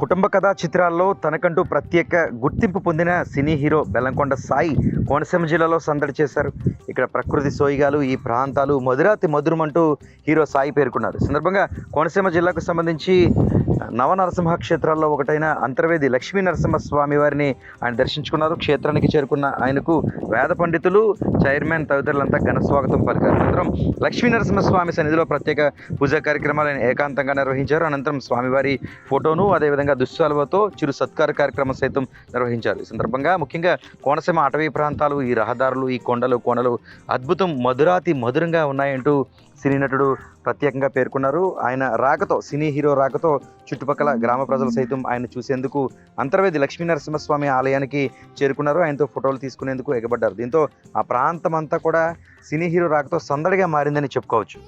కుటుంబ కథా చిత్రాల్లో తనకంటూ ప్రత్యేక గుర్తింపు పొందిన సినీ హీరో బెల్లంకొండ సాయి కోనసీమ జిల్లాలో సందడి చేశారు. ఇక్కడ ప్రకృతి సోయిగాలు ఈ ప్రాంతాలు మధురాతి మధురమంటూ హీరో సాయి పేర్కొన్నారు. సందర్భంగా కోనసీమ జిల్లాకు సంబంధించి నవనరసింహ క్షేత్రాల్లో ఒకటైన అంతర్వేది లక్ష్మీ నరసింహస్వామి వారిని ఆయన దర్శించుకున్నారు. క్షేత్రానికి చేరుకున్న ఆయనకు వేద పండితులు చైర్మన్ తదితరులంతా ఘన స్వాగతం పలికారు. అనంతరం లక్ష్మీ నరసింహస్వామి సన్నిధిలో ప్రత్యేక పూజా కార్యక్రమాలు ఆయన ఏకాంతంగా నిర్వహించారు. అనంతరం స్వామివారి ఫోటోను అదేవిధంగా దుశ్శాలువతో చిరు సత్కార కార్యక్రమం సైతం నిర్వహించారు. ఈ సందర్భంగా ముఖ్యంగా కోనసీమ అటవీ ప్రాంతాలు ఈ రహదారులు ఈ కొండలు కోనలు అద్భుతం మధురాతి మధురంగా ఉన్నాయంటూ సినీ నటుడు ప్రత్యేకంగా పేర్కొన్నారు. ఆయన రాకతో సినీ హీరో రాకతో చుట్టుపక్కల గ్రామ ప్రజలు సైతం ఆయన చూసేందుకు అంతర్వేది లక్ష్మీ నరసింహస్వామి ఆలయానికి చేరుకున్నారు. ఆయనతో ఫోటోలు తీసుకునేందుకు ఎగబడ్డారు. దీంతో ఆ ప్రాంతం అంతా కూడా సినీ హీరో రాకతో సందడిగా మారిందని చెప్పుకోవచ్చు.